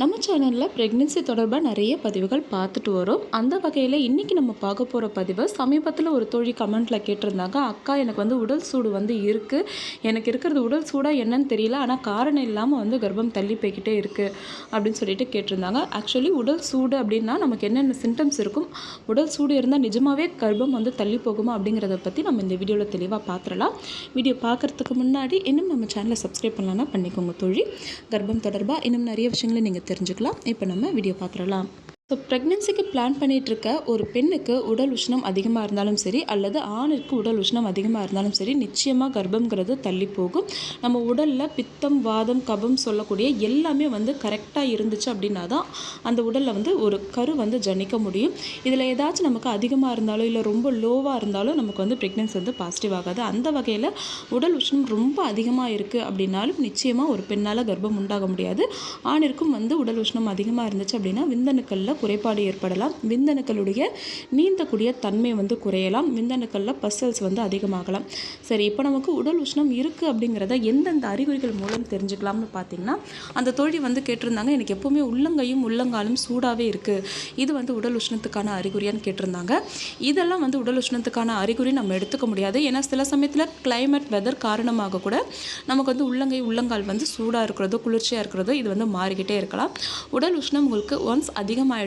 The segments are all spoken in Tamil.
நம்ம சேனலில் ப்ரெக்னென்சி தொடர்பாக நிறைய பதிவுகள் பார்த்துட்டு வரோம். அந்த வகையில் இன்றைக்கி நம்ம பார்க்க போகிற பதிவு சமீபத்தில் ஒரு தோழி கமெண்ட்டில் கேட்டிருந்தாங்க அக்கா எனக்கு வந்து உடல் சூடு வந்து இருக்குது எனக்கு இருக்கிறது உடல் சூடாக என்னன்னு தெரியல. ஆனால் காரணம் இல்லாமல் வந்து கர்ப்பம் தள்ளி போய்கிட்டே இருக்குது அப்படின்னு சொல்லிட்டு கேட்டிருந்தாங்க. ஆக்சுவலி உடல் சூடு அப்படின்னா நமக்கு என்னென்ன சிம்டம்ஸ் இருக்கும்? உடல் சூடு இருந்தால் நிஜமாகவே கர்ப்பம் வந்து தள்ளி போகுமா அப்படிங்கிறத பற்றி நம்ம இந்த வீடியோவில் தெளிவாக பார்த்துடலாம். வீடியோ பார்க்குறதுக்கு முன்னாடி இன்னும் நம்ம சேனலை சப்ஸ்கிரைப் பண்ணலான்னா பண்ணிக்கோங்க தோழி. கர்ப்பம் தொடர்பாக இன்னும் நிறைய விஷயங்களை நீங்கள் தெரிஞ்சுக்கலாம். இப்போ நம்ம வீடியோ பார்த்துடலாம். ஸோ ப்ரெக்னென்சிக்கு பிளான் பண்ணிகிட்டு இருக்க ஒரு பெண்ணுக்கு உடல் உஷ்ணம் அதிகமாக இருந்தாலும் சரி அல்லது ஆணிற்கு உடல் உஷ்ணம் அதிகமாக இருந்தாலும் சரி நிச்சயமாக கர்ப்பங்கிறது தள்ளி போகும். நம்ம உடலில் பித்தம் வாதம் கபம் சொல்லக்கூடிய எல்லாமே வந்து கரெக்டாக இருந்துச்சு அப்படின்னா தான் அந்த உடலில் வந்து ஒரு கரு வந்து ஜனிக்க முடியும். இதில் ஏதாச்சும் நமக்கு அதிகமாக இருந்தாலும் இல்லை ரொம்ப லோவாக இருந்தாலும் நமக்கு வந்து ப்ரெக்னென்சி வந்து பாசிட்டிவ் ஆகாது. அந்த வகையில் உடல் உஷ்ணம் ரொம்ப அதிகமாக இருக்குது அப்படின்னாலும் நிச்சயமாக ஒரு பெண்ணால் கர்ப்பம் உண்டாக முடியாது. ஆணிற்கும் வந்து உடல் உஷ்ணம் அதிகமாக இருந்துச்சு அப்படின்னா விந்தணுக்களில் குறைபாடு ஏற்படலாம். விந்தணுக்களுடைய நீந்தக்கூடிய தன்மை வந்து குறையலாம். விந்தணுக்களில் பசல்ஸ் வந்து அதிகமாகலாம். சரி இப்போ நமக்கு உடல் உஷ்ணம் இருக்குது அப்படிங்கிறத எந்தெந்த அறிகுறிகள் மூலம் தெரிஞ்சுக்கலாம்னு பார்த்தீங்கன்னா அந்த தோழி வந்து கேட்டிருந்தாங்க. எனக்கு எப்போவுமே உள்ளங்கையும் உள்ளங்காலும் சூடாகவே இருக்குது இது வந்து உடல் உஷ்ணத்துக்கான அறிகுறியான்னு கேட்டிருந்தாங்க. இதெல்லாம் வந்து உடல் உஷ்ணத்துக்கான அறிகுறி நம்ம எடுத்துக்க முடியாது. ஏன்னா சில சமயத்தில் கிளைமேட் வெதர் காரணமாக கூட நமக்கு வந்து உள்ளங்கை உள்ளங்கால் வந்து சூடாக இருக்கிறதோ குளிர்ச்சியாக இருக்கிறதோ இது வந்து மாறிக்கிட்டே இருக்கலாம். உடல் உஷ்ணம் உங்களுக்கு ஒன்ஸ்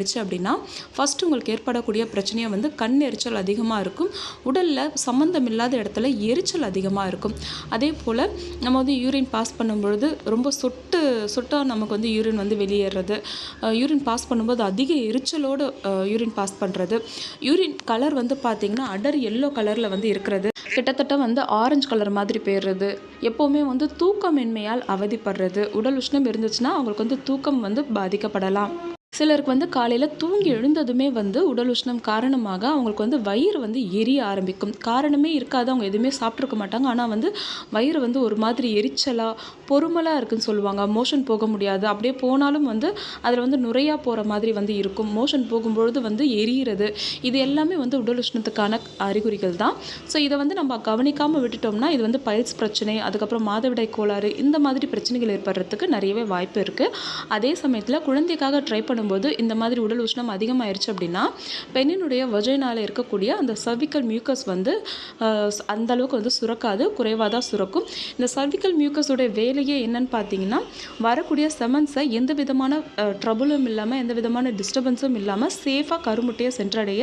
ஆகிடுச்சு அப்படின்னா ஃபஸ்ட்டு உங்களுக்கு ஏற்படக்கூடிய பிரச்சனையாக வந்து கண் எரிச்சல் அதிகமாக இருக்கும். உடலில் சம்மந்தம் இல்லாத இடத்துல எரிச்சல் அதிகமாக இருக்கும். அதே போல் நம்ம வந்து யூரின் பாஸ் பண்ணும்பொழுது ரொம்ப சொட்டு சொட்டாக நமக்கு வந்து யூரின் வந்து வெளியேறது. யூரின் பாஸ் பண்ணும்போது அதிக எரிச்சலோடு யூரின் பாஸ் பண்ணுறது யூரின் கலர் வந்து பார்த்திங்கன்னா அடர் எல்லோ கலரில் வந்து இருக்கிறது. கிட்டத்தட்ட வந்து ஆரஞ்சு கலர் மாதிரி போயிடுறது. எப்போவுமே வந்து தூக்கமின்மையால் அவதிப்படுறது. உடல் உஷ்ணம் இருந்துச்சுன்னா அவங்களுக்கு வந்து தூக்கம் வந்து பாதிக்கப்படலாம். சிலருக்கு வந்து காலையில் தூங்கி எழுந்ததுமே வந்து உடல் உஷ்ணம் காரணமாக அவங்களுக்கு வந்து வயிறு வந்து எரிய ஆரம்பிக்கும். காரணமே இருக்காது. அவங்க எதுவுமே சாப்பிட்ருக்க மாட்டாங்க. ஆனால் வந்து வயிறு வந்து ஒரு மாதிரி எரிச்சலாக பொறுமலாக இருக்குன்னு சொல்லுவாங்க. மோஷன் போக முடியாது. அப்படியே போனாலும் வந்து அதில் வந்து நுரையாக போகிற மாதிரி வந்து இருக்கும். மோஷன் போகும்பொழுது வந்து எரியிறது. இது எல்லாமே வந்து உடல் உஷ்ணத்துக்கான அறிகுறிகள் தான். ஸோ இதை வந்து நம்ம கவனிக்காமல் விட்டுட்டோம்னா இது வந்து பயிற்சி பிரச்சனை அதுக்கப்புறம் மாதவிடாய் கோளாறு இந்த மாதிரி பிரச்சனைகள் ஏற்படுறதுக்கு நிறையவே வாய்ப்பு இருக்குது அதே சமயத்தில் குழந்தைக்காக ட்ரை பண்ணும்போது இந்த மாதிரி உடல் உஷ்ணம் அதிகமாயிருச்சு அப்படின்னா பெண்ணினுடைய வஜைனால் இருக்கக்கூடிய அந்த சர்விக்கல் மியூக்கஸ் வந்து அந்த அளவுக்கு வந்து சுரக்காது குறைவாக தான் சுரக்கும். இந்த சர்விக்கல் மியூக்கஸுடைய வேலையே என்னன்னு பார்த்தீங்கன்னா வரக்கூடிய செமன்ஸை எந்த விதமான ட்ரபுளும் இல்லாமல் எந்த விதமான டிஸ்டர்பன்ஸும் இல்லாமல் சேஃபாக கருமுட்டையை சென்றடைய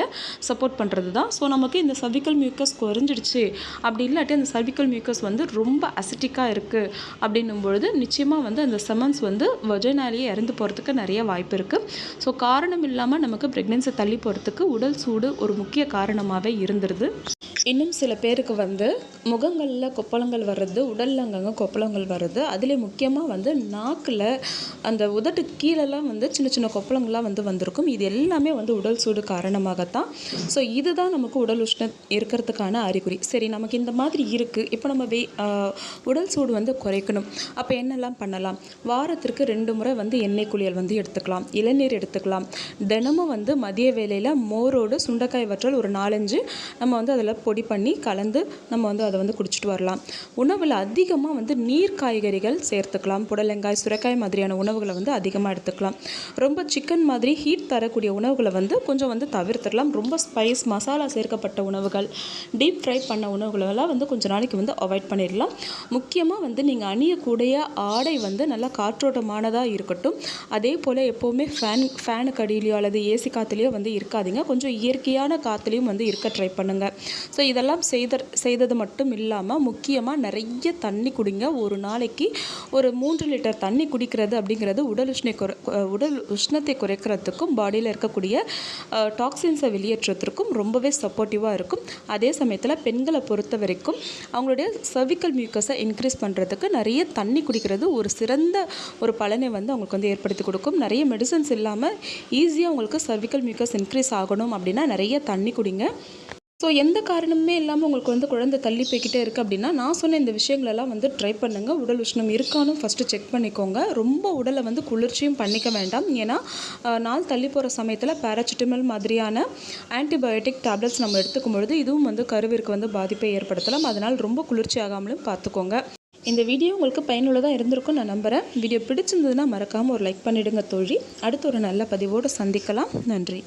சப்போர்ட் பண்ணுறது தான். ஸோ நமக்கு இந்த சர்விக்கல் மியூக்கஸ் குறைஞ்சிடுச்சு அப்படி இல்லாட்டி அந்த சர்விக்கல் மியூக்கஸ் வந்து ரொம்ப அசிட்டிக்காக இருக்குது அப்படின்னும் பொழுது நிச்சயமாக வந்து அந்த செமன்ஸ் வந்து வஜைனாலேயே இறந்து போகிறதுக்கு நிறைய வாய்ப்பு இருக்குது ஸோ காரணம் இல்லாமல் நமக்கு ப்ரெக்னென்சி தள்ளி போகிறதுக்கு உடல் சூடு ஒரு முக்கிய காரணமாகவே இருந்துருது. இன்னும் சில பேருக்கு வந்து முகங்களில் கொப்பளங்கள் வர்றது உடலில் அங்கங்கே கொப்பளங்கள் வர்றது அதிலே முக்கியமாக வந்து நாக்கில் அந்த உதட்டு கீழெல்லாம் வந்து சின்ன சின்ன கொப்பளங்கள்லாம் வந்து வந்திருக்கும். இது எல்லாமே வந்து உடல் சூடு காரணமாகத்தான். ஸோ இதுதான் நமக்கு உடல் உஷ்ணம் இருக்கிறதுக்கான அறிகுறி. சரி நமக்கு இந்த மாதிரி இருக்குது இப்போ நம்ம வே உடல் சூடு வந்து குறைக்கணும். அப்போ என்னெல்லாம் பண்ணலாம்? வாரத்திற்கு ரெண்டு முறை வந்து எண்ணெய் குளியல் வந்து எடுத்துக்கலாம். இளநீர் எடுத்துக்கலாம். தினமும் வந்து மதிய வேலையில் மோரோடு சுண்டைக்காய் வற்றல் ஒரு நாலஞ்சு நம்ம வந்து அதில் பொடி பண்ணி கலந்து நம்ம வந்து அதை வந்து குடிச்சிட்டு வரலாம். உணவில் அதிகமாக வந்து நீர் காய்கறிகள் சேர்த்துக்கலாம். புடலங்காய் சுரைக்காய் மாதிரியான உணவுகளை வந்து அதிகமாக எடுத்துக்கலாம். ரொம்ப சிக்கன் மாதிரி ஹீட் தரக்கூடிய உணவுகளை வந்து கொஞ்சம் வந்து தவிர்த்துடலாம். ரொம்ப ஸ்பைஸ் மசாலா சேர்க்கப்பட்ட உணவுகள் டீப் ஃப்ரை பண்ண உணவுகளெல்லாம் வந்து கொஞ்சம் நாளைக்கு வந்து அவாய்ட் பண்ணிடலாம். முக்கியமாக வந்து நீங்கள் அணியக்கூடிய ஆடை வந்து நல்லா காற்றோட்டமானதாக இருக்கட்டும். அதே போல் எப்போவுமே ஃபேன் ஃபேனுக்கு அடியிலையோ அல்லது ஏசி காற்றுலையோ வந்து இருக்காதீங்க. கொஞ்சம் இயற்கையான காற்றுலையும் வந்து இருக்க ட்ரை பண்ணுங்கள் ஸோ இதெல்லாம் செய்த செய்தது மட்டும் இல்லாமல் முக்கியமாக நிறைய தண்ணி குடிங்க. ஒரு நாளைக்கு ஒரு மூன்று லிட்டர் தண்ணி குடிக்கிறது அப்படிங்கிறது உடல் உஷ்ணை குறை உடல் உஷ்ணத்தை குறைக்கிறதுக்கும் பாடியில் இருக்கக்கூடிய டாக்ஸின்ஸை வெளியேற்றத்திற்கும் ரொம்பவே சப்போர்ட்டிவாக இருக்கும். அதே சமயத்தில் பெண்களை பொறுத்த வரைக்கும் அவங்களுடைய சர்விக்கல் மியூக்கஸை இன்க்ரீஸ் பண்ணுறதுக்கு நிறைய தண்ணி குடிக்கிறது ஒரு சிறந்த ஒரு பலனை வந்து அவங்களுக்கு வந்து ஏற்படுத்தி கொடுக்கும். நிறைய மெடிசன்ஸ் இல்லாமல் ஈஸியாக உங்களுக்கு சர்விக்கல் மியூக்கஸ் இன்க்ரீஸ் ஆகணும் அப்படின்னா நிறைய தண்ணி குடிங்க. ஸோ எந்த காரணமுமே இல்லாமல் உங்களுக்கு வந்து குழந்தை தள்ளி போய்கிட்டே இருக்குது அப்படின்னா நான் சொன்ன இந்த விஷயங்களெல்லாம் வந்து ட்ரை பண்ணுங்கள் உடல் உஷ்ணம் இருக்கான்னு ஃபஸ்ட்டு செக் பண்ணிக்கோங்க. ரொம்ப உடலை வந்து குளிர்ச்சியும் பண்ணிக்க வேண்டாம். ஏன்னா நாள் தள்ளி போகிற சமயத்தில் பேராசிட்டமல் மாதிரியான ஆன்டிபயோட்டிக் டேப்லெட்ஸ் நம்ம எடுத்துக்கும் பொழுது இதுவும் வந்து கருவிற்கு வந்து பாதிப்பை ஏற்படுத்தலாம். அதனால் ரொம்ப குளிர்ச்சி ஆகாமலும் பார்த்துக்கோங்க. இந்த வீடியோ உங்களுக்கு பயனுள்ளதாக இருந்திருக்கும் நான் நம்புகிறேன் வீடியோ பிடிச்சிருந்ததுன்னா மறக்காமல் ஒரு லைக் பண்ணிவிடுங்க தோழி. அடுத்து ஒரு நல்ல பதிவோடு சந்திக்கலாம். நன்றி.